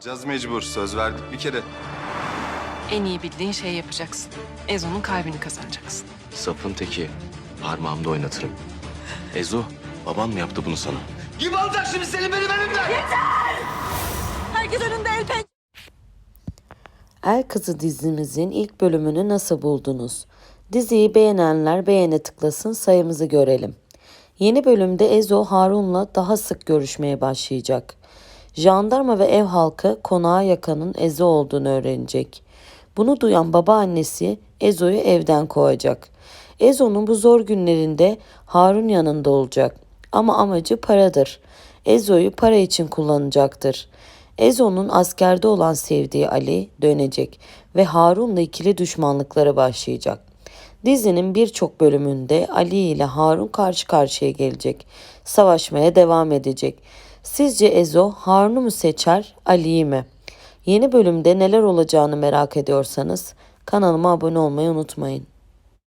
Caz mecbur. Söz verdik bir kere. En iyi bildiğin şeyi yapacaksın. Ezo'nun kalbini kazanacaksın. Sapın teki. Parmağımda oynatırım. Ezo, baban mı yaptı bunu sana? Kim alacak şimdi seni benim elimden? Herkes önünde el pençe. El Kızı dizimizin ilk bölümünü nasıl buldunuz? Diziyi beğenenler beğene tıklasın sayımızı görelim. Yeni bölümde Ezo Harun'la daha sık görüşmeye başlayacak. Jandarma ve ev halkı konağa yakanın Ezo olduğunu öğrenecek. Bunu duyan babaannesi Ezo'yu evden kovacak. Ezo'nun bu zor günlerinde Harun yanında olacak. Ama amacı paradır. Ezo'yu para için kullanacaktır. Ezo'nun askerde olan sevdiği Ali dönecek ve Harun'la ikili düşmanlıkları başlayacak. Dizinin birçok bölümünde Ali ile Harun karşı karşıya gelecek. Savaşmaya devam edecek. Sizce Ezo Harun'u mu seçer, Ali'yi mi? Yeni bölümde neler olacağını merak ediyorsanız kanalıma abone olmayı unutmayın.